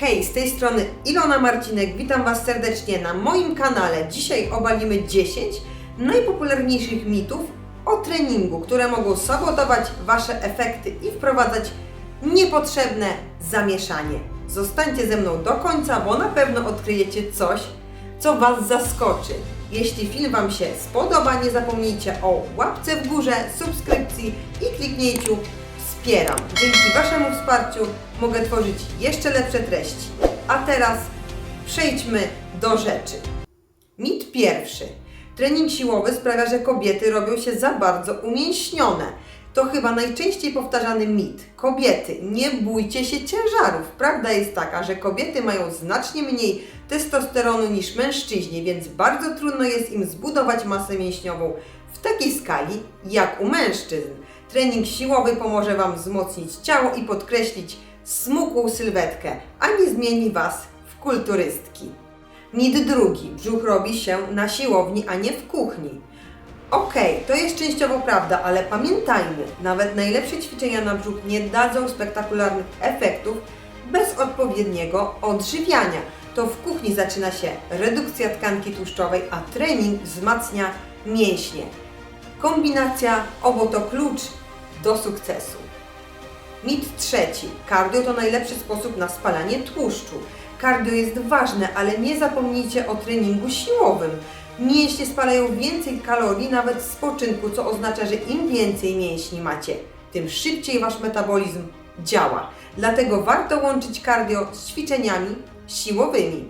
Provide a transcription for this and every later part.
Hej, z tej strony Ilona Marcinek, witam Was serdecznie na moim kanale. Dzisiaj obalimy 10 najpopularniejszych mitów o treningu, które mogą sabotować Wasze efekty i wprowadzać niepotrzebne zamieszanie. Zostańcie ze mną do końca, bo na pewno odkryjecie coś, co Was zaskoczy. Jeśli film Wam się spodoba, nie zapomnijcie o łapce w górze, subskrypcji i kliknięciu wspieram. Dzięki Waszemu wsparciu mogę tworzyć jeszcze lepsze treści. A teraz przejdźmy do rzeczy. Mit pierwszy. Trening siłowy sprawia, że kobiety robią się za bardzo umięśnione. To chyba najczęściej powtarzany mit. Kobiety, nie bójcie się ciężarów. Prawda jest taka, że kobiety mają znacznie mniej testosteronu niż mężczyźni, więc bardzo trudno jest im zbudować masę mięśniową w takiej skali jak u mężczyzn. Trening siłowy pomoże Wam wzmocnić ciało i podkreślić smukłą sylwetkę, a nie zmieni Was w kulturystki. Mit drugi. Brzuch robi się na siłowni, a nie w kuchni. Okej, to jest częściowo prawda, ale pamiętajmy, nawet najlepsze ćwiczenia na brzuch nie dadzą spektakularnych efektów bez odpowiedniego odżywiania. To w kuchni zaczyna się redukcja tkanki tłuszczowej, a trening wzmacnia mięśnie. Kombinacja obo to klucz do sukcesu. Mit trzeci. Cardio to najlepszy sposób na spalanie tłuszczu. Cardio jest ważne, ale nie zapomnijcie o treningu siłowym. Mięśnie spalają więcej kalorii nawet z spoczynku, co oznacza, że im więcej mięśni macie, tym szybciej wasz metabolizm działa. Dlatego warto łączyć cardio z ćwiczeniami siłowymi.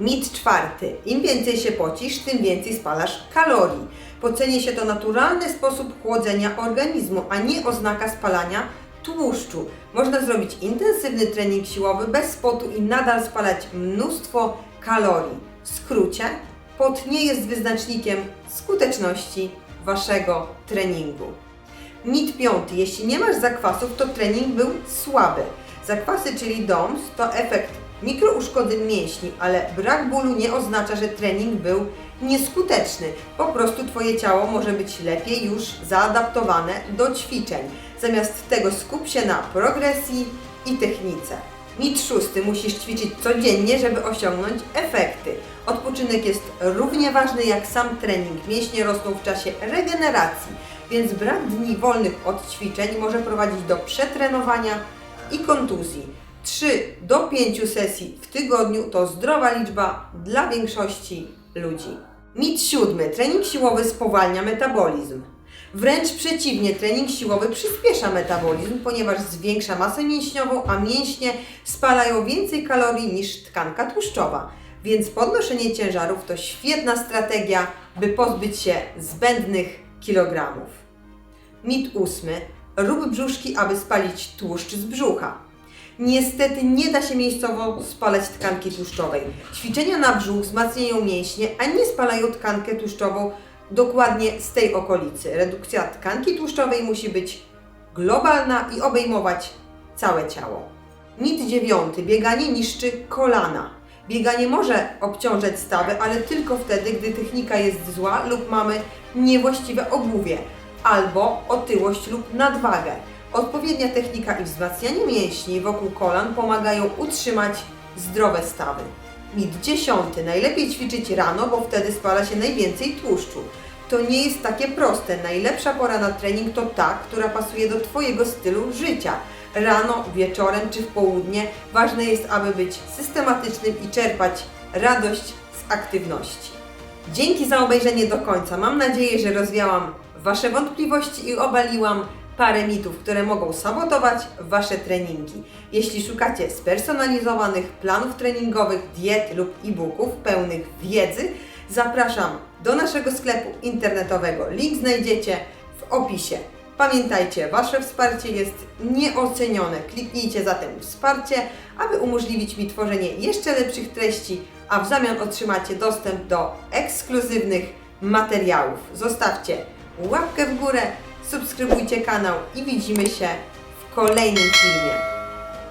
Mit czwarty. Im więcej się pocisz, tym więcej spalasz kalorii. Po cenie się to naturalny sposób chłodzenia organizmu, a nie oznaka spalania tłuszczu. Można zrobić intensywny trening siłowy bez spotu i nadal spalać mnóstwo kalorii. W skrócie, pot nie jest wyznacznikiem skuteczności Waszego treningu. Mit piąty. Jeśli nie masz zakwasów, to trening był słaby. Zakwasy, czyli DOMS, to efekt mikrouszkodzeń mięśni, ale brak bólu nie oznacza, że trening był nieskuteczny. Po prostu Twoje ciało może być lepiej już zaadaptowane do ćwiczeń. Zamiast tego skup się na progresji i technice. Mit szósty. Musisz ćwiczyć codziennie, żeby osiągnąć efekty. Odpoczynek jest równie ważny jak sam trening. Mięśnie rosną w czasie regeneracji, więc brak dni wolnych od ćwiczeń może prowadzić do przetrenowania i kontuzji. 3 do 5 sesji w tygodniu to zdrowa liczba dla większości ludzi. Mit siódmy. Trening siłowy spowalnia metabolizm. Wręcz przeciwnie, trening siłowy przyspiesza metabolizm, ponieważ zwiększa masę mięśniową, a mięśnie spalają więcej kalorii niż tkanka tłuszczowa. Więc podnoszenie ciężarów to świetna strategia, by pozbyć się zbędnych kilogramów. Mit ósmy. Rób brzuszki, aby spalić tłuszcz z brzucha. Niestety nie da się miejscowo spalać tkanki tłuszczowej. Ćwiczenia na brzuch wzmacniają mięśnie, a nie spalają tkankę tłuszczową dokładnie z tej okolicy. Redukcja tkanki tłuszczowej musi być globalna i obejmować całe ciało. Mit dziewiąty. Bieganie niszczy kolana. Bieganie może obciążać stawy, ale tylko wtedy, gdy technika jest zła lub mamy niewłaściwe obuwie albo otyłość lub nadwagę. Odpowiednia technika i wzmacnianie mięśni wokół kolan pomagają utrzymać zdrowe stawy. Mit dziesiąty. Najlepiej ćwiczyć rano, bo wtedy spala się najwięcej tłuszczu. To nie jest takie proste. Najlepsza pora na trening to ta, która pasuje do Twojego stylu życia. Rano, wieczorem czy w południe ważne jest, aby być systematycznym i czerpać radość z aktywności. Dzięki za obejrzenie do końca. Mam nadzieję, że rozwiałam Wasze wątpliwości i obaliłam parę mitów, które mogą sabotować Wasze treningi. Jeśli szukacie spersonalizowanych planów treningowych, diet lub e-booków pełnych wiedzy, zapraszam do naszego sklepu internetowego. Link znajdziecie w opisie. Pamiętajcie, Wasze wsparcie jest nieocenione. Kliknijcie zatem wsparcie, aby umożliwić mi tworzenie jeszcze lepszych treści, a w zamian otrzymacie dostęp do ekskluzywnych materiałów. Zostawcie łapkę w górę, subskrybujcie kanał i widzimy się w kolejnym filmie.